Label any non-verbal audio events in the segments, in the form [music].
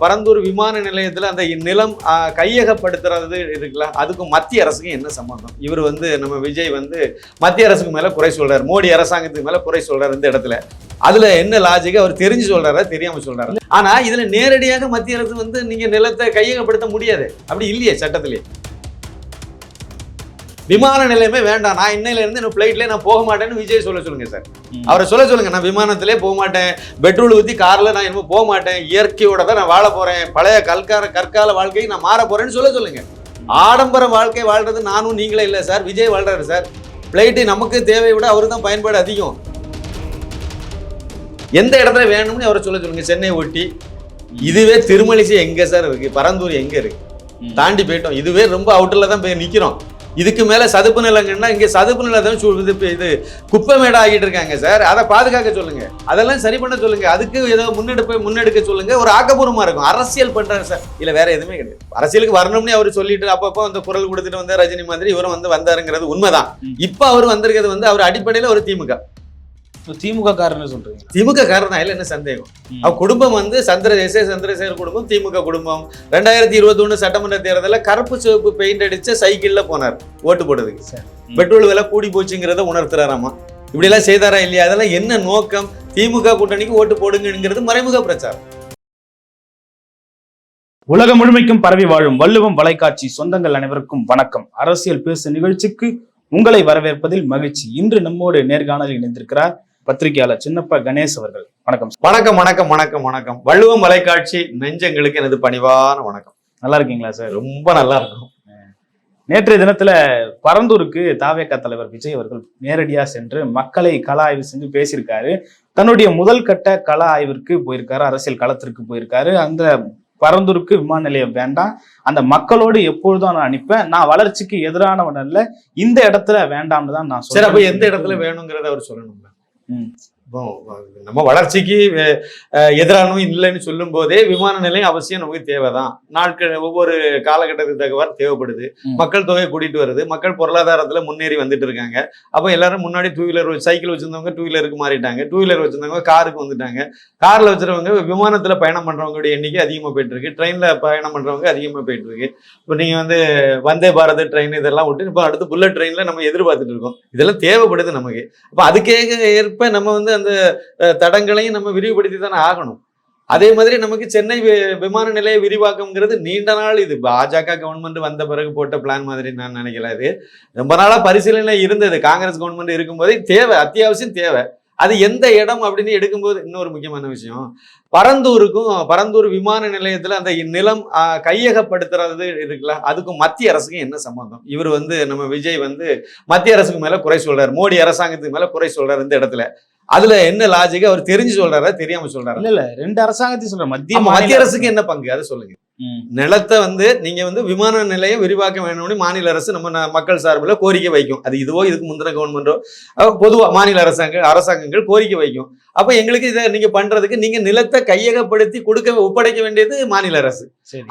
பரந்தூர் விமான நிலையத்துல அந்த நிலம் கையகப்படுத்துறது இருக்குல்ல அதுக்கும் மத்திய அரசுக்கும் என்ன சம்பந்தம்? இவர் வந்து நம்ம விஜய் வந்து மத்திய அரசுக்கு மேல குறை சொல்றாரு. மோடி அரசாங்கத்துக்கு மேல குறை சொல்றாரு இந்த இடத்துல. அதுல என்ன லாஜிக் அவர் தெரிஞ்சு சொல்றாரா தெரியாம சொல்றாரு? ஆனா இதுல நேரடியாக மத்திய அரசு வந்து நீங்க நிலத்தை கையகப்படுத்த முடியாது. அப்படி இல்லையே சட்டத்திலே. விமான நிலையமே வேண்டாம். நான் இன்னையில இருந்து இந்த ஃபிளைட்ல நான் போக மாட்டேன்னு விஜய் சொல்ல சொல்லுங்க சார். அவரை சொல்ல சொல்லுங்க. நான் விமானத்திலே போக மாட்டேன். பெட்ரோல் ஊற்றி கார்ல நான் இனிமே போக மாட்டேன். இயற்கையோட தான் நான் வாழ போறேன். பழைய கல்கார கற்கால வாழ்க்கையை நான் மாற போறேன்னு சொல்ல சொல்லுங்க. ஆடம்பர வாழ்க்கை வாழ்றது நானும் நீங்களே இல்லை சார். விஜய் வாழ்றாரு சார். ஃப்ளைட்டு நமக்கு தேவையை விட அவரு தான் பயன்பாடு அதிகம். எந்த இடத்துல வேணும்னு அவரை சொல்ல சொல்லுங்க. சென்னை ஒட்டி இதுவே திருமலிசை எங்க சார் இருக்கு? பரந்தூர் எங்க இருக்கு? தாண்டி போயிட்டோம். இதுவே ரொம்ப அவுட்டர்ல தான் போய் நிக்கிறோம். இதுக்கு மேல சதுப்பு நிலங்கன்னா இங்க சதுப்பு நிலத்தை இது இது குப்பை மேடா ஆகிட்டு இருக்காங்க சார். அதை பாதுகாக்க சொல்லுங்க. அதெல்லாம் சரி பண்ண சொல்லுங்க. அதுக்கு ஏதோ முன்னெடுப்பை முன்னெடுக்க சொல்லுங்க. ஒரு ஆக்கப்பூர்வமா இருக்கும். அரசியல் பண்றாரு சார். இல்ல வேற எதுவுமே கிடையாது. அரசியலுக்கு வரணும்னு அவர் சொல்லிட்டு அப்பப்போ அந்த குரல் கொடுத்துட்டு வந்த ரஜினி மாதிரி இவரும் வந்து வந்தாருங்கிறது உண்மைதான். இப்ப அவர் வந்திருக்கிறது வந்து அவர் அடிப்படையில ஒரு திமுக. திமுக காரன்னு சொல்றீங்க. திமுக காரணம் இல்ல என்ன சந்தேகம்? ம். அவ குடும்பம் வந்து சந்திர எஸ். ஏ. சந்திரசேகர் குடும்பம் திமுக குடும்பம். ரெண்டாயிரத்தி இருபத்தி ஒண்ணு சட்டமன்ற தேர்தலில் கருப்பு சிவப்பு பெயிண்ட் அடிச்ச சைக்கிள்ல போனார் ஓட்டு போடுறதுக்கு. பெட்ரோல் விலை கூடி போச்சுங்கிறத உணர்த்துறாராமா? இப்படி எல்லாம் செய்தாரா இல்லையா? அதெல்லாம் என்ன நோக்கம்? திமுக கூட்டணிக்கு ஓட்டு போடுங்கிறது மறைமுக பிரச்சாரம். உலகம் முழுமைக்கும் பரவி வாழும் வள்ளுவம் வலைக்காட்சி சொந்தங்கள் அனைவருக்கும் வணக்கம். அரசியல் பேசு நிகழ்ச்சிக்கு உங்களை வரவேற்பதில் மகிழ்ச்சி. இன்று நம்மோடு நேர்காணலில் இணைந்திருக்கிறார் பத்திரிகையாளர் சின்னப்ப கணேஷ் அவர்கள். வணக்கம். வணக்கம் வணக்கம் வணக்கம் வணக்கம். வள்ளுவம் வலைக்காட்சி நெஞ்சங்களுக்கு எனது பணிவான வணக்கம். நல்லா இருக்கீங்களா சார்? ரொம்ப நல்லா இருக்கும். நேற்றைய தினத்துல பரந்தூருக்கு தாவேக தலைவர் விஜய் அவர்கள் நேரடியா சென்று மக்களை கள ஆய்வு செஞ்சு பேசியிருக்காரு. தன்னுடைய முதல் கட்ட கள ஆய்விற்கு போயிருக்காரு அரசியல் களத்திற்கு போயிருக்காரு. அந்த பரந்தூருக்கு விமான நிலையம் வேண்டாம். அந்த மக்களோடு எப்பொழுதும் நான் அனுப்பேன் நான் வளர்ச்சிக்கு எதிரானவன் அல்ல. இந்த இடத்துல வேண்டாம்னு தான் நான் சரி அப்ப. எந்த இடத்துல வேணுங்கிறத அவர் சொல்லணும்ல. Evet. நம்ம வளர்ச்சிக்கு அஹ், எதிரானவும் இல்லைன்னு சொல்லும் போதே விமான நிலையம் அவசியம் நமக்கு தேவைதான். நாட்கள் ஒவ்வொரு காலகட்டத்துக்கு தக்கவாறு தேவைப்படுது. மக்கள் தொகை கூட்டிட்டு வருது. மக்கள் பொருளாதாரத்துல முன்னேறி வந்துட்டு இருக்காங்க. அப்போ எல்லாரும் முன்னாடி டூ வீலர் சைக்கிள் வச்சிருந்தவங்க டூ வீலருக்கு மாறிட்டாங்க. டூ வீலர் வச்சிருந்தவங்க காருக்கு வந்துட்டாங்க. கார்ல வச்சிருக்கவங்க விமானத்துல பயணம் பண்றவங்களுடைய எண்ணிக்கை அதிகமா போயிட்டு இருக்கு ட்ரெயின்ல பயணம் பண்றவங்க அதிகமா போயிட்டு இருக்கு இப்போ நீங்க வந்து வந்தே பாரத் ட்ரெயின் இதெல்லாம் விட்டு இப்போ அடுத்து புல்லட் ட்ரெயின்ல நம்ம எதிர்பார்த்துட்டு இருக்கோம். இதெல்லாம் தேவைப்படுது நமக்கு. அப்போ அதுக்கே ஏற்ப நம்ம வந்து அந்த தடங்களையும் நம்ம விரிவுபடுத்தி தானே ஆகணும். அதே மாதிரி நமக்கு சென்னை விமான நிலைய விரிவாக்கம்ங்கிறது நீண்ட நாள் இது. பாஜக கவர்மெண்ட் வந்த பிறகு போட்ட பிளான் மாதிரி நான் நினைக்கல இது ரொம்ப நாளா பரிசீலனை இருந்தது. காங்கிரஸ் கவர்மெண்ட் இருக்கும்போதே தேவை அத்தியாவசியம் தேவை. அது எந்த இடம் அப்படின்னு எடுக்கும்போது இன்னொரு முக்கியமான விஷயம். பரந்தூருக்கும் பரந்தூர் விமான நிலையத்துல அந்த நிலம் கையகப்படுத்துறது இருக்குல்ல அதுக்கும் மத்திய அரசுக்கும் என்ன சம்பந்தம்? இவர் வந்து நம்ம விஜய் வந்து மத்திய அரசுக்கு மேல குறை சொல்றாரு. மோடி அரசாங்கத்துக்கு மேல குறை சொல்றாரு இந்த இடத்துல. அதுல என்ன லாஜிக் அவர் தெரிஞ்சு சொல்றாரா தெரியாம சொல்றாரா? இல்ல இல்ல. ரெண்டு அரசாங்கத்தையும் சொல்றேன் மத்திய மத்திய அரசுக்கு என்ன பங்கு? அதை சொல்லுங்க. நிலத்தை வந்து நீங்க வந்து விமான நிலையம் விரிவாக்க வேணும்னு மாநில அரசு நம்ம மக்கள் சார்பில் கோரிக்கை வைக்கும். அது இதுவோ இதுக்கு முந்தின கவர்மெண்டோ பொதுவாக மாநில அரசாங்க அரசாங்கங்கள் கோரிக்கை வைக்கும். அப்ப எங்களுக்கு இதை நீங்க பண்றதுக்கு நீங்க நிலத்தை கையகப்படுத்தி கொடுக்க ஒப்படைக்க வேண்டியது மாநில அரசு.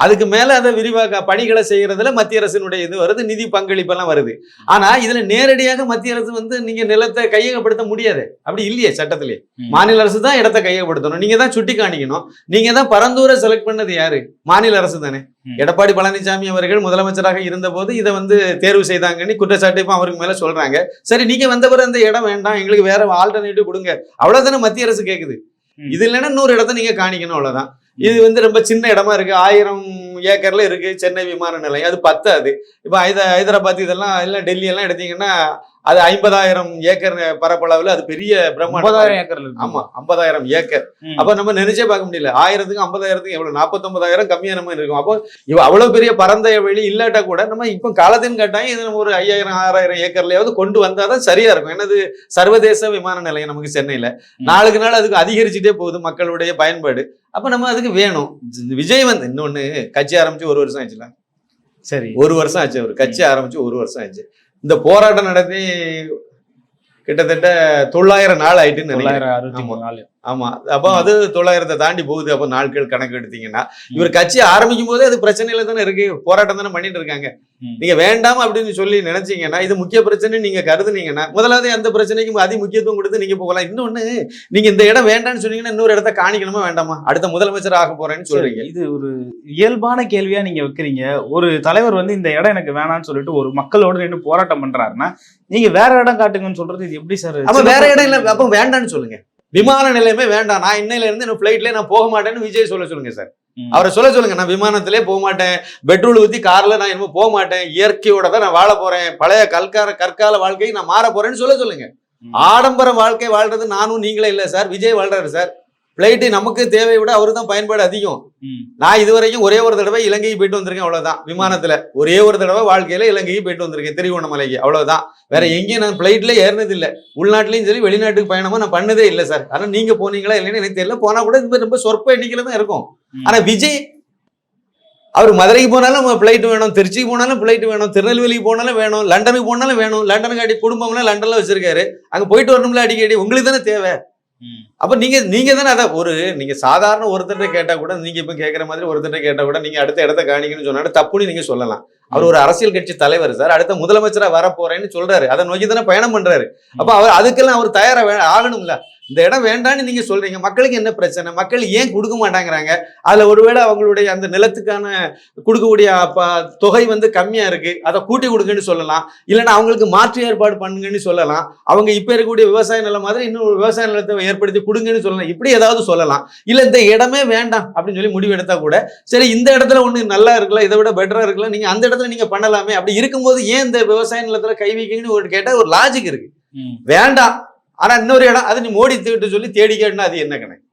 அதுக்கு மேல அதை விரிவாக்க பணிகளை செய்யறதுல மத்திய அரசினுடைய இது வருது நிதி பங்களிப்பெல்லாம் வருது. ஆனா இதுல நேரடியாக மத்திய அரசு வந்து நீங்க நிலத்தை கையகப்படுத்த முடியாது. அப்படி இல்லையே சட்டத்திலே. மாநில அரசு தான் இடத்தை கையகப்படுத்தணும். நீங்க தான் சுட்டி காணிக்கணும் நீங்க தான் பரந்தூரை செலக்ட் பண்ணது யாரு? மாநில அரசு தானே. எடப்பாடி பழனிசாமி அவர்கள் முதலமைச்சராக இருந்தபோது இதை வந்து தேர்வு செய்தாங்கன்னு குற்றச்சாட்டு இப்ப அவருக்கு மேல சொல்றாங்க. சரி நீங்க வந்தவர் அந்த இடம் வேண்டாம் எங்களுக்கு வேற ஆல்டர்னேட்டிவ் கொடுங்க. அவ்வளவுதானே மத்திய அரசு கேக்குது. ம். இது இல்லைன்னா இன்னொரு இடத்த நீங்க காணிக்கணும் அவ்வளவுதான். இது வந்து ரொம்ப சின்ன இடமா இருக்கு. ஆயிரம் ஏக்கர்ல இருக்கு சென்னை விமான நிலையம். அது பத்தாது. இப்போ ஹைத ஹைதராபாத் இதெல்லாம் இல்லை டெல்லி எல்லாம் எடுத்தீங்கன்னா அது ஐம்பதாயிரம் ஏக்கர் பரப்பளவுல அது பெரிய பிரம்மாண்டம் இருக்கு. ஆமா ஐம்பதாயிரம் ஏக்கர். அப்ப நம்ம நினைச்சே பார்க்க முடியல. ஆயிரத்துக்கு ஐம்பதாயிரத்துக்கு எவ்வளவு? நாற்பத்தொன்பதாயிரம் கம்மியா நம்ம இருக்கும். அப்போ இவ அவ்வளவு பெரிய பரந்த வெளி இல்லாட்டா கூட நம்ம இப்போ காலத்தின் கட்டாயம் இது நம்ம ஒரு ஐயாயிரம் ஆறாயிரம் ஏக்கர்லயாவது கொண்டு வந்தாதான் சரியா இருக்கும். என்னது? சர்வதேச விமான நிலையம் நமக்கு சென்னையில. நாளுக்கு நாள் அதுக்கு அதிகரிச்சுட்டே போகுது மக்களுடைய பயன்பாடு. அப்ப நம்ம அதுக்கு வேணும். விஜய் வந்து இன்னொன்னு கட்சி ஆரம்பிச்சு ஒரு வருஷம் ஆச்சுல. சரி. ஒரு வருஷம் ஆச்சு அவர். கட்சி ஆரம்பிச்சு ஒரு வருஷம் ஆச்சு. இந்த போராட்டம் நடத்தி கிட்டத்தட்ட தொள்ளாயிரம் நாள் ஆயிட்டுன்னு தொள்ளாயிரம் அறுபத்தி மூணு நாள். ஆமா. அப்போ அது தொள்ளாயிரத்தை தாண்டி போகுது. அப்போ நாட்கள் கணக்கு எடுத்தீங்கன்னா இவர் கட்சி ஆரம்பிக்கும் போதே அது பிரச்சனையில தானே இருக்கு. போராட்டம் தானே பண்ணிட்டு இருக்காங்க. நீங்க வேண்டாம் அப்படின்னு சொல்லி நினைச்சீங்கன்னா இது முக்கிய பிரச்சனை நீங்க கருதுனீங்கன்னா முதலாவது அந்த பிரச்சனைக்கும் அதி முக்கியத்துவம் கொடுத்து நீங்க போகலாம். இன்னொன்னு நீங்க இந்த இடம் வேண்டாம்னு சொன்னீங்கன்னா இன்னொரு இடத்த காணிக்கணுமா வேண்டாமா? அடுத்த முதலமைச்சர் ஆக போறேன்னு சொல்றீங்க. இது ஒரு இயல்பான கேள்வியா நீங்க வைக்கிறீங்க. ஒரு தலைவர் வந்து இந்த இடம் எனக்கு வேணாம்னு சொல்லிட்டு ஒரு மக்களோட நின்று போராட்டம் பண்றாருன்னா நீங்க வேற இடம் காட்டுங்கன்னு சொல்றது இது எப்படி சார்? அப்ப வேற இடம் இல்ல அப்ப வேண்டாம்னு சொல்லுங்க. விமான நிலையமே வேண்டாம். நான் இன்னையில இருந்து என்ன பிளைட்ல நான் போக மாட்டேன்னு விஜய் சொல்ல சொல்லுங்க சார். அவரை சொல்ல சொல்லுங்க. நான் விமானத்திலே போக மாட்டேன். பெட்ரோல் ஊத்தி கார்ல நான் இனிமே போக மாட்டேன். இயற்கையோட தான் நான் வாழ போறேன். பழைய கல்கார கற்கால வாழ்க்கையை நான் மாற போறேன்னு சொல்ல சொல்லுங்க. ஆடம்பர வாழ்க்கை வாழ்றது நானும் நீங்களே இல்ல சார். விஜய் வாழ்றாரு சார். பிளைட்டு நமக்கு தேவையை விட அவரு தான் பயன்பாடு அதிகம். நான் இது வரைக்கும் ஒரே ஒரு தடவை இலங்கைக்கு போயிட்டு வந்திருக்கேன் அவ்வளவுதான். விமானத்துல. ஒரே ஒரு தடவை வாழ்க்கையில இலங்கைக்கு போயிட்டு வந்திருக்கேன் திருவண்ணாமலைக்கு அவ்வளவுதான். வேற எங்கேயும் நான் பிளைட்ல ஏறினது இல்ல உள்நாட்டிலையும் சரி வெளிநாட்டுக்கு பயணமா நான் பண்ணதே இல்ல சார் ஆனா நீங்க போனீங்களா இல்லைன்னு எனக்கு தெரியல. போனா கூட இது ரொம்ப சொற்ப எண்ணிக்கையில தான் இருக்கும். ஆனா விஜய் அவர் மதுரைக்கு போனாலும் பிளைட் வேணும் திருச்சிக்கு போனாலும் பிளைட் வேணும் திருநெல்வேலிக்கு போனாலும் வேணும் லண்டனுக்கு போனாலும் வேணும் லண்டனுக்கு அடி குடும்பம்லாம் லண்டன்ல வச்சிருக்காரு. அங்க போயிட்டு வரணும்ல அடிக்கடி. உங்களுக்கு தானே தேவை. அப்ப நீங்க நீங்க தானே அதை ஒரு நீங்க சாதாரண ஒருத்தர்ட்ட கேட்டா கூட நீங்க இப்ப கேட்கற மாதிரி ஒருத்தர்ட்ட கேட்டா கூட நீங்க அடுத்த இடத்த காணிக்கணும்னு சொன்னா தப்புன்னு நீங்க சொல்லலாம். அவர் ஒரு அரசியல் கட்சி தலைவர் சார் அடுத்த முதலமைச்சரா வர போறேன்னு சொல்றாரு. அதை நோக்கி தானே பயணம் பண்றாரு. அப்ப அவர் அதுக்கெல்லாம் அவர் தயாரா ஆகணும்ல. இந்த இடம் வேண்டான்னு நீங்க சொல்றீங்க. மக்களுக்கு என்ன பிரச்சனை? மக்கள் ஏன் கொடுக்க மாட்டாங்கிறாங்க? அதுல ஒருவேளை அவங்களுடைய அந்த நிலத்துக்கான கொடுக்கக்கூடிய தொகை வந்து கம்மியா இருக்கு. அதை கூட்டி கொடுங்கன்னு சொல்லலாம். இல்லைன்னா அவங்களுக்கு மாற்று ஏற்பாடு பண்ணுங்கன்னு சொல்லலாம். அவங்க இப்ப இருக்கக்கூடிய விவசாய நிலம் மாதிரி இன்னும் விவசாய நிலத்தை ஏற்படுத்தி கொடுங்கன்னு சொல்லலாம். இப்படி ஏதாவது சொல்லலாம். இல்ல இந்த இடமே வேண்டாம் அப்படின்னு சொல்லி முடிவு எடுத்தா கூட சரி இந்த இடத்துல ஒண்ணு நல்லா இருக்குல்ல இதை விட பெட்டரா இருக்குல்ல நீங்க அந்த இடத்துல நீங்க பண்ணலாமே. அப்படி இருக்கும்போது ஏன் இந்த விவசாய நிலத்துல கை வைக்கீங்கன்னு ஒரு கேட்டா ஒரு லாஜிக் இருக்கு. வேண்டாம். ஆனா இன்னொரு இடம் அது நீ மோடி திட்டு சொல்லி தேடி கேட்டுனா அது என்ன கணக்கு.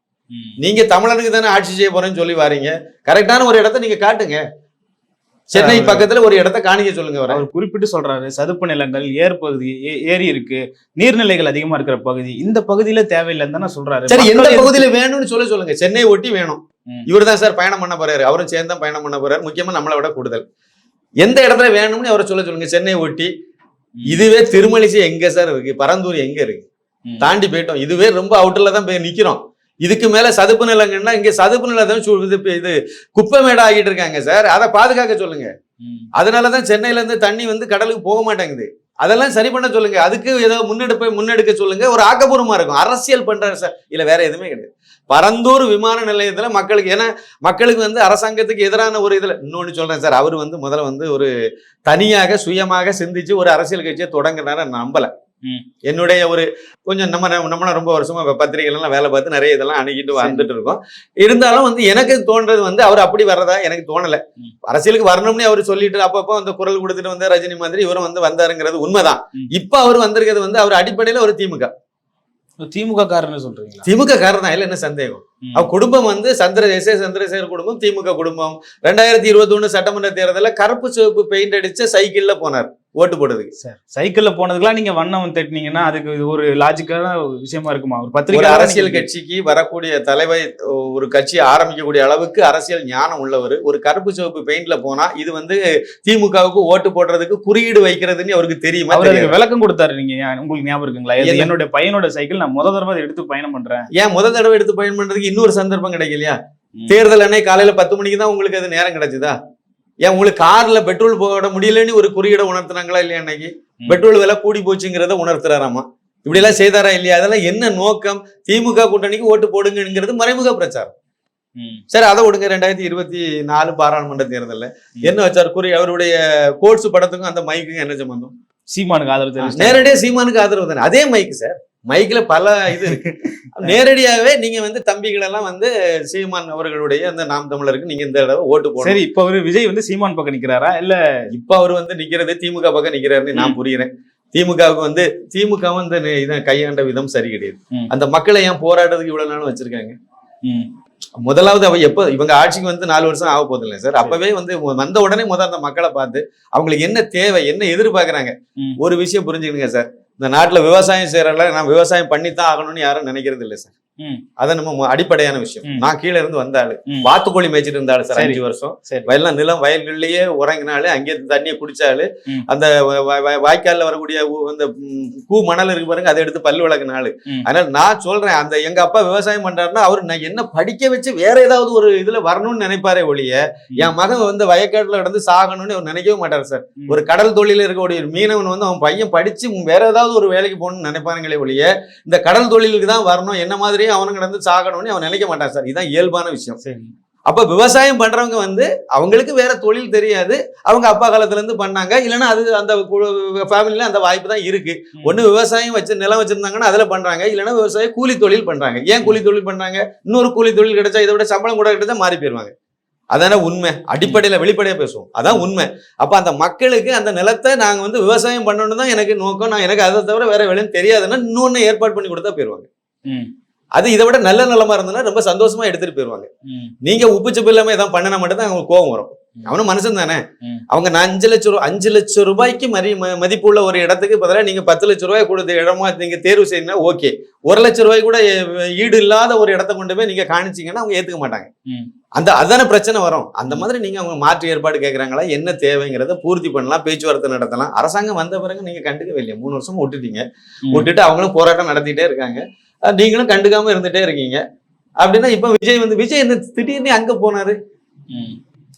நீங்க தமிழனுக்கு தானே ஆட்சி செய்ய போறேன்னு சொல்லி வாரீங்க. கரெக்டான ஒரு இடத்த நீங்க காட்டுங்க. சென்னை பக்கத்துல ஒரு இடத்த காணிக்க சொல்லுங்க வர அவர் குறிப்பிட்டு சொல்றாரு சதுப்பு நிலங்கள் ஏர் பகுதி ஏரி இருக்கு நீர்நிலைகள் அதிகமா இருக்கிற பகுதி இந்த பகுதியில தேவையில்லைன்னு தானே சொல்றாரு. சரி எந்த பகுதியில வேணும்னு சொல்ல சொல்லுங்க. சென்னை ஒட்டி வேணும். இவர் தான் சார் பயணம் பண்ண போறாரு. அவரும் சேர்ந்து தான் பயணம் பண்ண போறாரு. முக்கியமா நம்மளை விட கூடுதல். எந்த இடத்துல வேணும்னு அவரை சொல்ல சொல்லுங்க. சென்னை ஒட்டி. இதுவே திருமலிசை எங்க சார் இருக்கு? பரந்தூர் எங்க இருக்கு. தாண்டி போயிட்டோம். இதுவே ரொம்ப அவுட்டர்ல தான் போய் நிக்கிறோம். இதுக்கு மேல சதுப்பு நிலங்கன்னா இங்க சதுப்பு நிலத்தை இது குப்பை மேடா ஆகிட்டு இருக்காங்க சார். அதை பாதுகாக்க சொல்லுங்க. அதனாலதான் சென்னையில இருந்து தண்ணி வந்து கடலுக்கு போக மாட்டேங்குது. அதெல்லாம் சரி பண்ண சொல்லுங்க. அதுக்கு ஏதோ முன்னெடுப்பை முன்னெடுக்க சொல்லுங்க. ஒரு ஆக்கப்பூர்வமா இருக்கும். அரசியல் பண்றாரு சார். இல்ல வேற எதுவுமே கிடையாது. பரந்தூர் விமான நிலையத்துல மக்களுக்கு ஏன்னா மக்களுக்கு வந்து அரசாங்கத்துக்கு எதிரான ஒரு இதுல இன்னொன்னு சொல்றேன் சார். அவர் வந்து முதல்ல வந்து ஒரு தனியாக சுயமாக சிந்திச்சு ஒரு அரசியல் கட்சியை தொடங்கினார. நம்பல. என்னுடைய ஒரு கொஞ்சம் நம்ம நம்மள ரொம்ப வருஷமா பத்திரிகைகள் எல்லாம் வேலை பார்த்து நிறைய இதெல்லாம் அணுகிட்டு வந்துட்டு இருக்கோம். இருந்தாலும் வந்து எனக்கு தோன்றது வந்து அவர் அப்படி வர்றதா எனக்கு தோணல. அரசியலுக்கு வரணும்னு அவர் சொல்லிட்டு அப்பப்போ அந்த குரல் கொடுத்துட்டு வந்து ரஜினி மாதிரி இவரும் வந்து வந்தாருங்கிறது உண்மைதான். இப்ப அவர் வந்திருக்கிறது வந்து அவர் அடிப்படையில ஒரு திமுக. திமுக காரன்னு சொல்றீங்களா? திமுக காரணம் இல்ல என்ன சந்தேகம். அவ குடும்பம் வந்து சந்திர எஸ் ஏ சந்திரசேகர் குடும்பம் திமுக குடும்பம். ரெண்டாயிரத்தி இருபத்தி ஒண்ணு சட்டமன்ற தேர்தலில் கருப்பு சிவப்பு பெயிண்ட் அடிச்ச சைக்கிள்ல போனார். ஓட்டு போடுறதுக்கு சார். சைக்கிள்ல போனதுக்கெல்லாம் நீங்க வண்ணம் தட்டினீங்கன்னா அதுக்கு இது ஒரு லாஜிக்கான விஷயமா இருக்குமா? ஒரு பத்திரிகை அரசியல் கட்சிக்கு வரக்கூடிய தலைவர் ஒரு கட்சி ஆரம்பிக்கக்கூடிய அளவுக்கு அரசியல் ஞானம் உள்ளவர். ஒரு கருப்பு சிவப்பு பெயிண்ட்ல போனா இது வந்து திமுகவுக்கு ஓட்டு போடுறதுக்கு குறியீடு வைக்கிறதுன்னு அவருக்கு தெரியுமா? அவர் தெரியாது. அதுக்கு விளக்கம் கொடுத்தாரு நீங்க. உங்களுக்கு ஞாபகம் இருக்குங்களா? இது என்ன? என்னுடைய பையனோட சைக்கிள் நான் முத தடவை எடுத்து பயணம் பண்றேன். ஏன் முதல் தடவை எடுத்து பயன் பண்றதுக்கு இன்னொரு சந்தர்ப்பம் கிடைக்கலையா. தேர்தல் அன்னைக்கு காலையில பத்து மணிக்கு தான் உங்களுக்கு அது நேரம் கிடைச்சதா? ஏன் உங்களுக்கு கார்ல பெட்ரோல் போட முடியலன்னு ஒரு குறியீடை உணர்த்தினாங்களா இல்லையா அன்னைக்கு? ம். பெட்ரோல் விலை கூடி போச்சுங்கிறத உணர்த்துறாராமா? இப்படி எல்லாம் செய்தாரா இல்லையா? அதெல்லாம் என்ன நோக்கம்? திமுக கூட்டணிக்கு ஓட்டு போடுங்கிறது மறைமுக பிரச்சாரம். சரி அதை விடுங்க. ரெண்டாயிரத்தி இருபத்தி நாலு பாராளுமன்ற தேர்தல்ல. என்ன வச்சார்? குறி அவருடைய கோட்ஸ் படத்துக்கும் அந்த மைக்குக்கும் என்ன சம்பந்தம்? சீமானுக்கு ஆதரவு தெரிவிச்சாரு. நேரடியா சீமானுக்கு ஆதரவு தானே? அதே மைக் சார். மைக்ல பல இது இருக்கு. [laughs] நேரடியாகவே நீங்க வந்து தம்பிகள் எல்லாம் வந்து சீமான் அவர்களுடைய அந்த நாம் தமிழருக்கு நீங்க இந்த தடவை ஓட்டு போடணும். சரி இப்ப அவரு விஜய் வந்து சீமான் பக்கம் நிக்கிறாரா? இல்ல இப்ப அவர் வந்து நிக்கிறது திமுக பக்கம் நிக்கிறாருன்னு நான் புரியுறேன். திமுகவுக்கு வந்து திமுக வந்து இதை கையாண்ட விதம் சரி கிடையாது. அந்த மக்களை ஏன் போராட்டத்துக்கு இவ்வளவு நாளும் வச்சிருக்காங்க. முதலாவது அவ எப்ப இவங்க ஆட்சிக்கு வந்து நாலு வருஷம் ஆக போதில்லை இல்லை சார். அப்பவே வந்து வந்த உடனே முதல் அந்த மக்களை பார்த்து அவங்களுக்கு என்ன தேவை என்ன எதிர்பார்க்கறாங்க. ஒரு விஷயம் புரிஞ்சுக்கணுங்க சார். இந்த நாட்டுல விவசாயம் செய்யறதுல நான் விவசாயம் பண்ணித்தான் ஆகணும்னு யாரும் நினைக்கிறது இல்லை சார். அதை நம்ம அடிப்படையான விஷயம். நான் கீழே இருந்து வந்த ஆளு ம். வாத்துக்கோழி மேய்ச்சிட்டு இருந்தாள் சார். அஞ்சு வருஷம் சரி வயல்லாம் நிலம் வயல்கள்லயே உறங்கினாலே அங்கே தண்ணியை குடிச்சாலு. அந்த வாய்க்கால்ல வரக்கூடிய அந்த பூ மணல் இருக்கு பாருங்க அதை எடுத்து பல்லு விளக்குனாலு. அதனால நான் சொல்றேன் அந்த எங்க அப்பா விவசாயம் பண்றாருன்னா அவர் நான் என்ன படிக்க வச்சு வேற ஏதாவது ஒரு இதுல வரணும்னு நினைப்பாரே ஒழிய என் மகன் வந்து வயக்காட்டுல கிடந்து சாகணும்னு அவர் நினைக்கவே மாட்டார் சார். ஒரு கடல் தொழில இருக்கக்கூடிய ஒரு மீனவன் வந்து அவன் பையன் படிச்சு வேற ஏதாவது ஒரு வேலைக்கு போகணும்னு நினைப்பானுங்களே ஒழிய இந்த கடல் தொழிலுக்கு தான் வரணும் என்ன மாதிரியே அவனும் கிடந்து சாகணும்னு அவன் நினைக்க மாட்டான் சார். இதுதான் இயல்பான விஷயம். அப்ப விவசாயம் பண்றவங்க வந்து அவங்களுக்கு வேற தொழில் தெரியாது. அவங்க அப்பா காலத்துல இருந்து பண்ணாங்க. இல்லைன்னா அது அந்த ஃபேமிலில அந்த வாய்ப்பு தான் இருக்கு. ஒண்ணு விவசாயம் வச்சு நிலம் வச்சிருந்தாங்கன்னா அதுல பண்றாங்க. இல்லைன்னா விவசாயம் கூலி தொழில் பண்றாங்க. ஏன் கூலி தொழில் பண்றாங்க? இன்னொரு கூலி தொழில் கிடைச்சா இதை விட சம்பளம் கூட கிடைச்சா மாறி போயிருவாங்க. அதானே உண்மை. அடிப்படையில வெளிப்படையா பேசுவோம். அதான் உண்மை. அப்ப அந்த மக்களுக்கு அந்த நிலத்தை நாங்க வந்து விவசாயம் பண்ணணும் தான் எனக்கு நோக்கம். நான் எனக்கு அதை தவிர வேற வேலைன்னு தெரியாதுன்னா இன்னொன்னு ஏற்பாடு பண்ணி கொடுத்தா போயிருவாங்க. அது இதை விட நல்ல நிலமா இருந்ததுன்னா ரொம்ப சந்தோஷமா எடுத்துட்டு போயிருவாங்க. நீங்க உப்பு சப்பு இல்லாம எதாவது பண்ணினா மட்டும் தான் அவங்களுக்கு கோவம் வரும். அவனும் மனுஷன் தானே. அவங்க நான் அஞ்சு லட்சம் ரூபாய் அஞ்சு லட்சம் ரூபாய்க்கு மதி மதிப்புள்ள ஒரு இடத்துக்கு பதிலாக நீங்க பத்து லட்சம் ரூபாய் கொடுத்த இடமா நீங்க தேர்வு செய்யணும் ஓகே. ஒரு லட்சம் ரூபாய் கூட ஈடு இல்லாத ஒரு இடத்த கொண்டு போய் நீங்க காணிச்சீங்கன்னா அவங்க ஏத்துக்க மாட்டாங்க. அந்த அதான பிரச்சனை வரும். அந்த மாதிரி நீங்க அவங்க மாற்று ஏற்பாடு கேட்கறாங்களா என்ன தேவைங்கிறத பூர்த்தி பண்ணலாம் பேச்சுவார்த்தை நடத்தலாம். அரசாங்கம் வந்த பிறகு நீங்க கண்டுக்கவே இல்லையா. மூணு வருஷம் விட்டுட்டீங்க. விட்டுட்டு அவங்களும் போராட்டம் நடத்திட்டே இருக்காங்க. நீங்களும் கண்டுக்காம இருந்துட்டே இருக்கீங்க. அப்படின்னா இப்ப விஜய் வந்து விஜய் என்ன திடீர்னு அங்க போனாரு?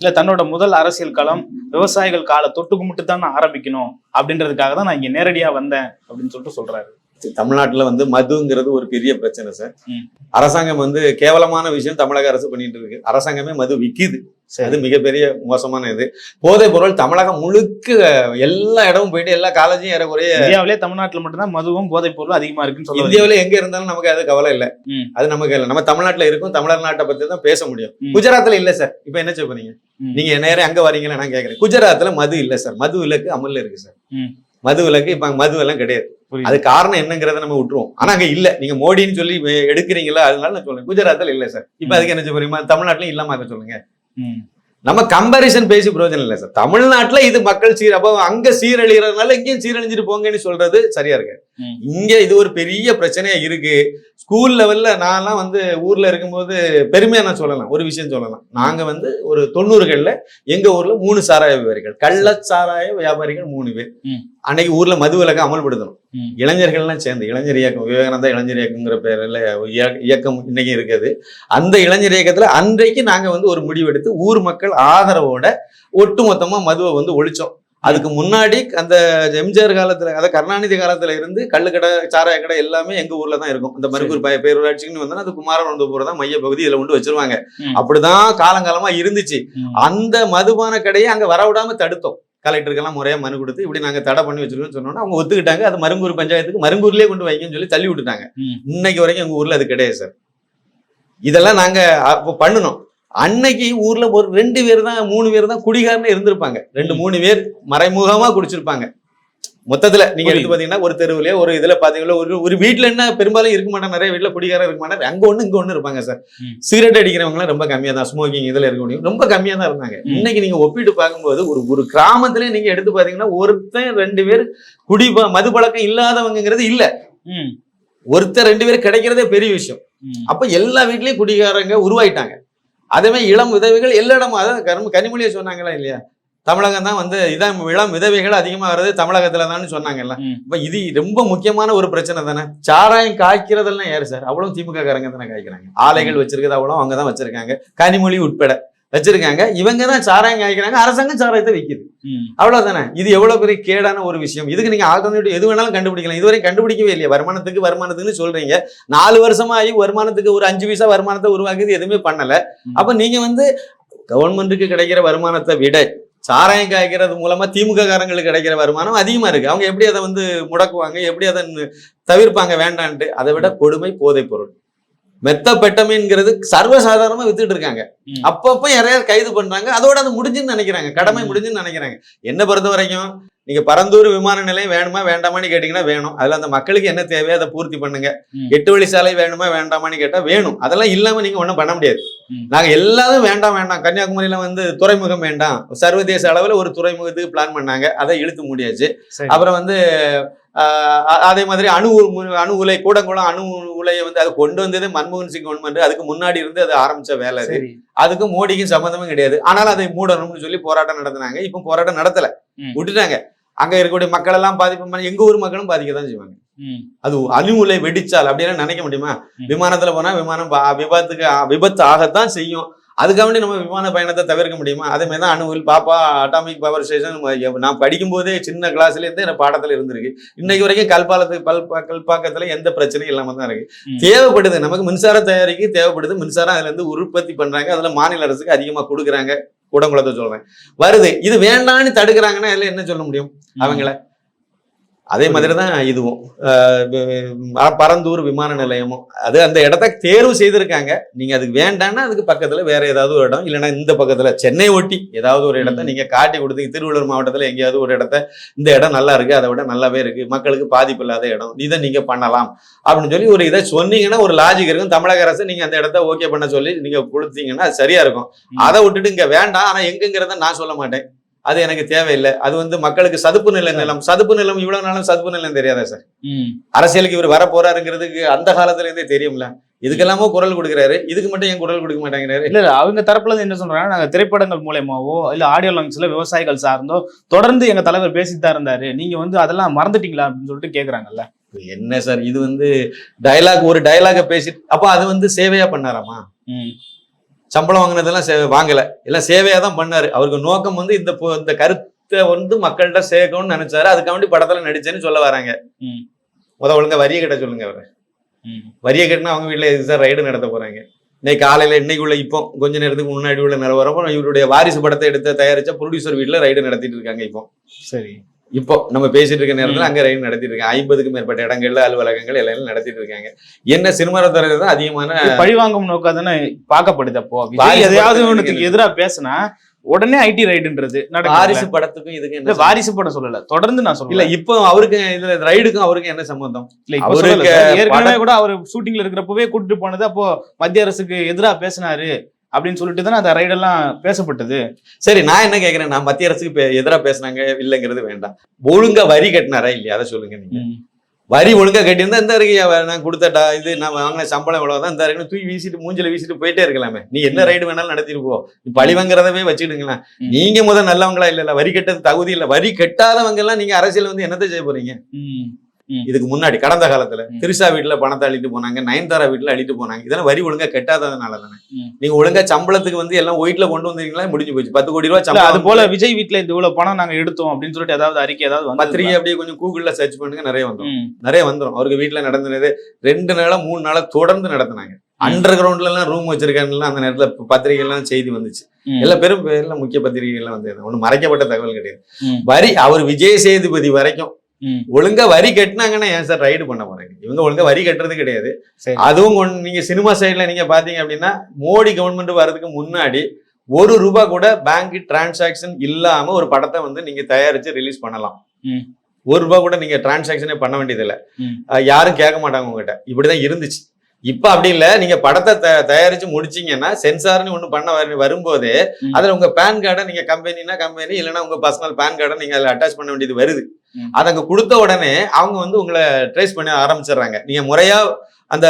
இல்ல தன்னோட முதல் அரசியல் களம் விவசாயிகள் காலை தொட்டு கும்பிட்டு தான் நான் ஆரம்பிக்கணும் அப்படின்றதுக்காக தான் நான் இங்க நேரடியா வந்தேன் அப்படின்னு சொல்லிட்டு சொல்றாரு. தமிழ்நாட்டுல வந்து மதுங்கிறது ஒரு பெரிய பிரச்சனை சார். அரசாங்கம் வந்து கேவலமான விஷயம் தமிழக அரசு பண்ணிட்டு இருக்கு. அரசாங்கமே மது விக்குது. அது மிகப்பெரிய மோசமான இது. போதைப் பொருள் தமிழகம் முழுக்க எல்லா இடமும் போயிட்டு எல்லா காலேஜும் ஏறக்குறைய இந்தியாவிலே தமிழ்நாட்டுல மட்டும்தான் மதுவும் போதைப் பொருளும் அதிகமா இருக்குன்னு சொல்ல. இந்தியாவுல எங்க இருந்தாலும் நமக்கு அது கவலை இல்ல. அது நமக்கு இல்லை. நம்ம தமிழ்நாட்டுல இருக்கும் தமிழர் நாட்டை பத்தி தான் பேச முடியும். குஜராத்ல இல்ல சார். இப்ப என்ன ம். நீங்க நேரம் அங்க வரீங்களா நான் கேக்குறேன். குஜராத்ல மது இல்ல சார். மது விலக்கு அமல்ல இருக்கு சார். மது விலக்கு இப்ப அங்க மது எல்லாம் கிடையாது. அது காரணம் என்னங்கிறத நம்ம விட்டுருவோம். ஆனா அங்க இல்ல. நீங்க மோடின்னு சொல்லி எடுக்கிறீங்களா அதனால நான் சொல்றேன். குஜராத்ல இல்ல சார். இப்ப. அதுக்கு என்ன சொல்றீங்க தமிழ்நாட்டுல இல்லாம இருக்க சொல்லுங்க. நம்ம கம்பாரிசன் பேசி பிரயோஜனம் இல்லை சார். தமிழ்நாட்டுல இது மக்கள் சீர் அப்போ அங்க சீரழிகிறதுனால இங்கேயும் சீரழிஞ்சிட்டு போங்கன்னு சொல்றது சரியா இருக்கு. இங்க இது ஒரு பெரிய பிரச்சனையா இருக்கு. ஸ்கூல் லெவல்ல நான்லாம் வந்து ஊர்ல இருக்கும்போது பெருமையா நான் சொல்லலாம். ஒரு விஷயம் சொல்லலாம். நாங்க வந்து ஒரு தொண்ணூறுகள்ல எங்க ஊர்ல மூணு சாராய வியாபாரிகள். கள்ள சாராய வியாபாரிகள் மூணு பேர். அன்னைக்கு ஊர்ல மது விலக்கை அமல்படுத்தணும். இளைஞர்கள்லாம் சேர்ந்து இளைஞர் இயக்கம் விவேகானந்தா இளைஞர் இயக்கங்கிற பேர்ல இய- இயக்கம் இன்னைக்கு இருக்குது. அந்த இளைஞர் இயக்கத்துல அன்றைக்கு நாங்க வந்து ஒரு முடிவெடுத்து ஊர் மக்கள் ஆதரவோட ஒட்டுமொத்தமா மதுவை வந்து ஒழிச்சோம். அதுக்கு முன்னாடி அந்த எம்ஜிஆர் காலத்துல அதாவது கருணாநிதி காலத்துல இருந்து கள்ளுக்கடை சாராய கடை எல்லாமே எங்க ஊர்ல தான் இருக்கும். இந்த மருக்கூர் பய பேரூராட்சிக்குன்னு வந்தா அது குமாரவனந்தபுரம் தான் மைய பகுதி. இதுல கொண்டு வச்சிருவாங்க. அப்படிதான் காலங்காலமா இருந்துச்சு. அந்த மதுபான கடையை அங்க வரவிடாம தடுத்தோம். கலெக்டருக்கெல்லாம் முறையா மனு கொடுத்து இப்படி நாங்க தடை பண்ணி வச்சிருக்கோம்னு சொன்னோன்னா அவங்க ஒத்துக்கிட்டாங்க. அது மருங்கூர் பஞ்சாயத்துக்கு மருங்கூர்லயே கொண்டு வைங்கன்னு சொல்லி தள்ளி விட்டுட்டாங்க. இன்னைக்கு வரைக்கும் எங்க ஊர்ல அது கிடையாது சார். இதெல்லாம் நாங்க அப்போ பண்ணணும் அன்னைக்கு ஊர்ல ஒரு ரெண்டு பேர் தான் மூணு பேர் தான் குடிகாரன்னு இருந்திருப்பாங்க. ரெண்டு மூணு பேர் மறைமுகமா குடிச்சிருப்பாங்க. மொத்தத்துல நீங்க எடுத்து பாத்தீங்கன்னா ஒரு தெருவுலயே ஒரு இதுல பாத்தீங்கன்னா ஒரு ஒரு வீட்டுல என்ன பெரும்பாலும் இருக்க மாட்டாங்க. நிறைய வீட்டுல குடிகாரர் இருக்க மாட்டாங்க. அங்க ஒண்ணு இங்க ஒண்ணு இருப்பாங்க சார். சிகரெட் அடிக்கிறவங்க எல்லாம் ரொம்ப கம்மியா தான் ஸ்மோக்கிங் இதுல இருக்க முடியும். ரொம்ப கம்மியா தான் இருந்தாங்க. இன்னைக்கு நீங்க ஒப்பிட்டு பார்க்கும்போது ஒரு ஒரு கிராமத்திலே நீங்க எடுத்து பாத்தீங்கன்னா ஒருத்தன் ரெண்டு பேர் குடி மது பழக்கம் இல்லாதவங்கிறது இல்ல. ஒருத்தர் ரெண்டு பேர் கிடைக்கிறதே பெரிய விஷயம். அப்ப எல்லா வீட்லயும் குடிகாரங்க உருவாயிட்டாங்க. அதே இளம் விதவைகள் எல்லா இடமும் அதான் கரும கனிமொழியை சொன்னாங்களா இல்லையா? தமிழகம் தான் வந்து இதான் இளம் விதவைகள் அதிகமா வர்றது தமிழகத்துல தான் சொன்னாங்கல்ல. இப்ப இது ரொம்ப முக்கியமான ஒரு பிரச்சனை தானே? சாராயம் காய்க்கிறதெல்லாம் யாரு சார்? அவ்வளவு திமுக காரங்க தானே காய்க்கிறாங்க. ஆலைகள் வச்சிருக்கிறது அவ்வளவு அவங்க தான் வச்சிருக்காங்க. கனிமொழி உட்பட வச்சிருக்காங்க. இவங்க தான் சாராயம் காய்க்கிறாங்க. அரசாங்கம் சாராயத்தை விக்குது. ம். அவ்வளவுதானே? இது எவ்வளவு பெரிய கேடான ஒரு விஷயம். இதுக்கு நீங்க ஆல்டர்னேட்டிவ் எது வேணாலும் கண்டுபிடிக்கலாம். இதுவரை கண்டுபிடிக்கவே இல்லையா. வருமானத்துக்கு வருமானத்துக்குன்னு சொல்றீங்க. நாலு வருஷமா ஆகி வருமானத்துக்கு ஒரு அஞ்சு பைசா வருமானத்தை உருவாக்குது எதுவுமே பண்ணல. அப்ப நீங்க வந்து கவர்மெண்ட்டுக்கு கிடைக்கிற வருமானத்தை விட சாராயம் காய்க்கிறது மூலமா திமுக காரங்களுக்கு கிடைக்கிற வருமானம் அதிகமா இருக்கு. அவங்க எப்படி அதை வந்து முடக்குவாங்க எப்படி அதை தவிர்ப்பாங்க வேண்டான்ட்டு அதை விட கொடுமை போதைப் பொருள். மெத்த பெட்டமின்ங்கிறது சர்வசாதாரணமா வித்துட்டு இருக்காங்க. அப்பப்ப யாரையாவது கைது பண்றாங்க அதோட அது முடிஞ்சுன்னு நினைக்கிறாங்க கடமை. முடிஞ்சுன்னு நினைக்கிறாங்க. என்ன பொறுத்த வரைக்கும் நீங்க பரந்தூர் விமான நிலையம் வேணுமா வேண்டாமான்னு கேட்டீங்கன்னா வேணும். அதுல அந்த மக்களுக்கு என்ன தேவையோ அதை பூர்த்தி பண்ணுங்க. எட்டு வழி சாலை வேணுமா வேண்டாமான்னு கேட்டா வேணும். அதெல்லாம் இல்லாம நீங்க ஒண்ணும் பண்ண முடியாது. நாங்க எல்லாரும் வேண்டாம் வேண்டாம். கன்னியாகுமரியில வந்து துறைமுகம் வேண்டாம். சர்வதேச அளவுல ஒரு துறைமுகத்துக்கு பிளான் பண்ணாங்க. அதை இழுத்து முடியாச்சு. அப்புறம் வந்து அதே மாதிரி அணு அணு உலை கூடங்குளம் அணு உலையை வந்து அது கொண்டு வந்தது மன்மோகன் சிங் கவர்மெண்ட் அதுக்கு முன்னாடி இருந்து அது ஆரம்பிச்ச வேலை அது. அதுக்கும் மோடிக்கும் சம்மந்தமும் கிடையாது. ஆனாலும் அதை மூடணும்னு சொல்லி போராட்டம் நடத்தினாங்க. இப்போ போராட்டம் நடத்தல. விட்டுட்டாங்க. அங்க இருக்கக்கூடிய மக்கள் எல்லாம் பாதிப்பு எங்க ஊர் மக்களும் பாதிக்க தான் செய்வாங்க அது அணு உலை வெடிச்சால் அப்படின்னு நினைக்க முடியுமா. விமானத்துல போனா விமானம் விபத்துக்கு விபத்து ஆகத்தான் செய்யும். அதுக்காக வேண்டி நம்ம விமான பயணத்தை தவிர்க்க முடியுமா? அதே மாதிரி தான் அணுவில் பாப்பா அட்டாமிக் பவர் ஸ்டேஷன் நான் படிக்கும் போதே சின்ன கிளாஸ்ல இருந்து எனக்கு பாடத்துல இருந்திருக்கு. இன்னைக்கு வரைக்கும் கல்பாலத்துக்கு பல் கல்பாக்கத்துல எந்த பிரச்சனையும் இல்லாம தான் இருக்கு. தேவைப்படுது. நமக்கு மின்சார தயாரிக்க தேவைப்படுது. மின்சாரம் அதுல இருந்து உற்பத்தி பண்றாங்க. அதுல மாநில அரசுக்கு அதிகமா கொடுக்குறாங்க. கூடங்குளத்தை சொல்றேன். வருது. இது வேண்டான்னு தடுக்கிறாங்கன்னா இதுல என்ன சொல்ல முடியும்? அவங்கள அதே மாதிரி தான் இதுவும் பரந்தூர் விமான நிலையமும். அது அந்த இடத்த தேர்வு செய்திருக்காங்க. நீங்க அதுக்கு வேண்டாம்னா அதுக்கு பக்கத்துல வேற ஏதாவது ஒரு இடம். இல்லைன்னா இந்த பக்கத்துல சென்னை ஒட்டி ஏதாவது ஒரு இடத்த ம். நீங்க காட்டி கொடுத்து திருவள்ளூர் மாவட்டத்துல எங்கேயாவது ஒரு இடத்த இந்த இடம் நல்லா இருக்கு அதை விட நல்லாவே இருக்கு மக்களுக்கு பாதிப்பு இல்லாத இடம் இதை நீங்க பண்ணலாம். அப்படின்னு சொல்லி ஒரு இதை சொன்னீங்கன்னா ஒரு லாஜிக் இருக்கும். தமிழக அரசு நீங்க அந்த இடத்த ஓகே பண்ண சொல்லி நீங்க கொடுத்தீங்கன்னா அது சரியா இருக்கும். அதை விட்டுட்டு இங்க வேண்டாம். ஆனா எங்கங்கிறத நான் சொல்ல மாட்டேன். அது எனக்கு தேவையில்லை. அது வந்து மக்களுக்கு சதுப்பு நில நிலம். சதுப்பு நிலம் இவ்வளவு நாளும் சதுப்பு நிலம் தெரியாதா சார்? அரசியலுக்கு இவர் வர போறாருங்கிறதுக்கு அந்த காலத்துல இருந்தே தெரியும்ல. இதுக்கெல்லாமோ குரல் கொடுக்குறாரு. இதுக்கு மட்டும் ஏன் குரல் கொடுக்க மாட்டேங்கிறாரு? இல்ல இல்ல அவங்க தரப்புல என்ன சொல்றாங்க நாங்க திரைப்படங்கள் மூலயமாவோ இல்ல ஆடியோ லான்ச்ல விவசாயிகள் சார்ந்தோ தொடர்ந்து எங்க தலைவர் பேசிட்டு தான் இருந்தாரு. நீங்க வந்து அதெல்லாம் மறந்துட்டீங்களா அப்படின்னு சொல்லிட்டு கேக்குறாங்கல்ல. என்ன சார் இது வந்து டயலாக் ஒரு டயலாக பேசி அப்ப அது வந்து சேவையா பண்ணாராமா? சம்பளம் வாங்கினதெல்லாம் சே- வாங்கல. எல்லாம் சேவையா தான் பண்ணாரு. அவருக்கு நோக்கம் வந்து இந்த இந்த கருத்தை வந்து மக்கள்கிட்ட சேர்க்கணும்னு நினைச்சாரு. அதுக்காக வேண்டி படத்துல நடிச்சேன்னு சொல்ல வராங்க. முத ஒழுங்கா வரியை கட்ட சொல்லுங்க அவரை. வரியை கட்டினா அவங்க வீட்டுல எது சார் ரைடு நடத்த போறாங்க. இன்னைக்கு காலையில இன்னைக்கு உள்ள இப்போ கொஞ்ச நேரத்துக்கு முன்னாடி உள்ள நிலவரம் இவருடைய வாரிசு படத்தை எடுத்து தயாரிச்ச ப்ரொடியூசர் வீட்டுல ரைடு நடத்திட்டு இருக்காங்க இப்போ. சரி. இப்போ நம்ம பேசிட்டு இருக்க நேரத்துல அங்க ரைடு நடத்திட்டு இருக்காங்க ஐம்பதுக்கும் மேற்பட்ட இடங்கள்ல அலுவலகங்கள் எல்லாம் நடத்திட்டு இருக்காங்க. என்ன சினிமா துறையில தான் அதிகமான பழிவாங்கும் நோக்கம் தானே பார்க்கப்படுது அப்போ? எதையாவது படத்துக்கு ஒண்ணுத்துக்கு எதிரா பேசினா உடனே ஐடி ரைடுன்றது வாரிசு படத்துக்கும் இதுக்கு இல்ல என்ன வாரிசு படம் சொல்லல. தொடர்ந்து நான் இல்ல சொல்லல இப்போ அவருக்கு இதுல ரைடுக்கும் அவருக்கும் என்ன சம்பந்தம்? இல்ல அவருக்கு. ஏற்கனவே கூட அவர் ஷூட்டிங்ல இருக்கிறப்பவே கூட்டிட்டு போனது அப்போ மத்திய அரசுக்கு எதிரா பேசினாரு. அப்படின்னு சொல்லிட்டு தானே அந்த ரைடெல்லாம் பேசப்பட்டது. சரி நான் என்ன கேக்குறேன்? நான் மத்திய அரசுக்கு பே- எதிரா பேசுனாங்க இல்லைங்கிறது வேண்டாம். ஒழுங்கா வரி கட்டினாரா இல்லையா? அதை சொல்லுங்க நீங்க. வரி ஒழுங்கா கட்டியிருந்தா இந்த இருக்கு அவ- நான் கொடுத்த டா- இது நான் வாங்கின சம்பளம் இவ்வளவுதான் இந்த இருக்குன்னு தூக்கி வீசிட்டு மூஞ்சில வீசிட்டு போயிட்டே இருக்கலாமே. நீ என்ன ரைடு வேணாலும் நடத்திட்டு போ. நீ பழி வாங்குறதவே வச்சுக்கிடுங்களேன். நீங்க முதல் நல்லவங்களா இல்ல இல்ல வரி கட்டது தகுதி இல்ல. வரி கட்டாதவங்க எல்லாம் நீங்க அரசியல் வந்து என்னத்தை செய்ய போறீங்க. இதுக்கு முன்னாடி கடந்த காலத்துல. திரிஷா வீட்டுல பணத்தை அள்ளிட்டு போனாங்க நயன்தாரா வீட்டுல அள்ளிட்டு போனாங்க. இதெல்லாம் வரி ஒழுங்கா கட்டாததுனால தானே. நீங்க ஒழுங்கா சம்பளத்துக்கு வந்து எல்லாம் ஒயிட்ல கொண்டு வந்தீங்களா முடிஞ்சு போச்சு. பத்து கோடி ரூபாய் சம்பளம் அது போல விஜய் வீட்ல இந்த இவ்வளவு பணம் நாங்க எடுத்தோம் அப்படின்னு சொல்லிட்டு ஏதாவது அறிக்கை ஏதாவது பத்திரிகை அப்படியே கொஞ்சம் கூகுள்ல சர்ச் பண்ணுங்க நிறைய வந்துடும் நிறைய வந்துடும் அவருக்கு வீட்டுல நடந்தது ரெண்டு நாளா மூணு நாளா தொடர்ந்து நடத்தினாங்க. அண்டர் கிரவுண்ட்ல எல்லாம் ரூம் வச்சிருக்காங்கலாம் அந்த நேரத்துல பத்திரிகை எல்லாம் செய்தி வந்துச்சு. எல்லா பெரும் எல்லாம் முக்கிய பத்திரிகை எல்லாம் வந்து ஒண்ணு மறைக்கப்பட்ட தகவல் கிடையாது. வரி அவர் விஜய் சேதுபதி வரைக்கும். ஒழுங்கா வரி கட்டினாங்கன்னா ஏன் சார் ரைடு பண்ண போறாங்க? இவங்க ஒழுங்கா வரி கட்டுறது கிடையாது. அதுவும் நீங்க சினிமா சைடுல நீங்க பாத்தீங்க அப்படின்னா மோடி கவர்மெண்ட் வர்றதுக்கு முன்னாடி ஒரு ரூபாய் கூட பேங்க் டிரான்சாக்ஷன் இல்லாம ஒரு படத்தை வந்து நீங்க தயாரிச்சு ரிலீஸ் பண்ணலாம். ஒரு ரூபாய் கூட நீங்க டிரான்சாக்ஷனே பண்ண வேண்டியதில்லை. ம். அஹ் யாரும் கேட்க மாட்டாங்க உங்ககிட்ட. இப்படிதான் இருந்துச்சு. இப்ப அப்படி இல்ல. நீங்க படத்தை த- தயாரிச்சு முடிச்சீங்கன்னா சென்சார்னு ஒண்ணு பண்ண வரு- வரும்போதே. அதுல உங்க பேன் கார்டை நீங்க கம்பெனினா கம்பெனி இல்லைன்னா உங்க பர்சனல் பேன் கார்டை நீங்க அதுல அட்டாச் பண்ண வேண்டியது வருது. அதை அங்க கொடுத்த உடனே அவங்க வந்து உங்களை ட்ரேஸ் பண்ண ஆரம்பிச்சிடுறாங்க. நீங்க முறையா அந்த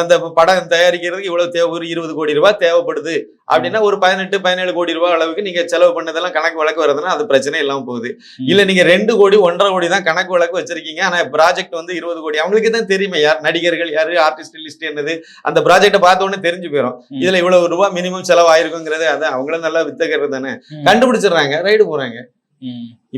அந்த படம் தயாரிக்கிறதுக்கு இவ்வளவு தேவை ஒரு இருபது கோடி ரூபாய் தேவைப்படுது அப்படின்னா ஒரு பதினெட்டு பதினேழு கோடி ரூபாய் அளவுக்கு நீங்க செலவு பண்ணதெல்லாம் கணக்கு வழக்கு வருதுன்னா அது பிரச்சனை இல்லாம போகுது. இல்ல நீங்க ரெண்டு கோடி ஒன்றரை கோடி தான் கணக்கு வழக்கு வச்சிருக்கீங்க. ஆனா ப்ராஜெக்ட் வந்து இருபது கோடி. அவங்களுக்கு தான் தெரியுமே யார் நடிகர்கள் யாரு ஆர்டிஸ்ட் லிஸ்ட் என்னது. அந்த ப்ராஜெக்ட்டை பார்த்த உடனே தெரிஞ்சு போயிடும். இதுல இவ்வளவு ரூபாய் மினிமம் செலவாயிருக்குங்கிறது அதான். அவங்களும் நல்லா வித்தகிறது தானே. கண்டுபிடிச்சிடுறாங்க ரைடு போறாங்க.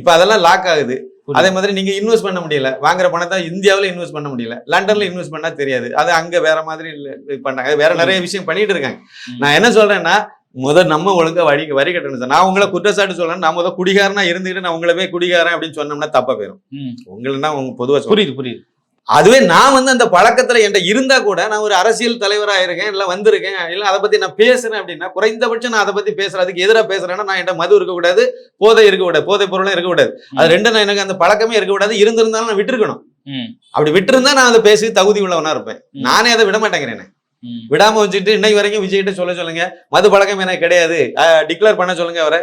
இப்ப அதெல்லாம் லாக் ஆகுது. அதே மாதிரி நீங்க இன்வெஸ்ட் பண்ண முடியல. வாங்குற பணத்தை இந்தியாவுல இன்வெஸ்ட் பண்ண முடியல. லண்டன்ல இன்வெஸ்ட் பண்ணா தெரியாது. அது அங்க வேற மாதிரி பண்ணாங்க வேற நிறைய விஷயம் பண்ணிட்டு இருக்காங்க. நான் என்ன சொல்றேன்னா முதல் நம்ம ஒழுங்கா வரி வரி கட்டணும் சார். நான் உங்களை குற்றச்சாட்டு சொல்றேன். நான் முதல் குடிகாரனா இருந்துகிட்டு நான் உங்களை போய் குடிகாரன் அப்படின்னு சொன்னோம்னா தப்பா போயிடும் ம். உங்களா உங்க பொதுவா சொல்றேன். புரியுது புரியுது. அதுவே நான் வந்து அந்த பழக்கத்துல என்கிட்ட இருந்தா கூட நான் ஒரு அரசியல் தலைவரா இருக்கேன் இல்ல வந்திருக்கேன் இல்ல அதை பத்தி நான் பேசுறேன் அப்படின்னா குறைந்தபட்சம் நான் அதை பத்தி பேசுறேன். அதுக்கு எதிரா பேசுறேன்னா நான் என்கிட்ட மது இருக்கக்கூடாது போதை இருக்கக்கூடாது போதை பொருளும் இருக்கக்கூடாது அது ரெண்டும் நான் எனக்கு அந்த பழக்கமே இருக்கக்கூடாது இருந்திருந்தாலும் நான் விட்டுருக்கணும். அப்படி விட்டிருந்தா நான் அதை பேசி தகுதி உள்ளவனா இருப்பேன். நானே அதை விட மாட்டேங்கிறேன். விடாம வச்சுட்டு இன்னைக்கு வரைக்கும் விஜய்கிட்ட சொல்ல சொல்லுங்க மது பழக்கம் எனக்கு கிடையாது. டிக்ளேர் பண்ண சொல்லுங்க அவரை.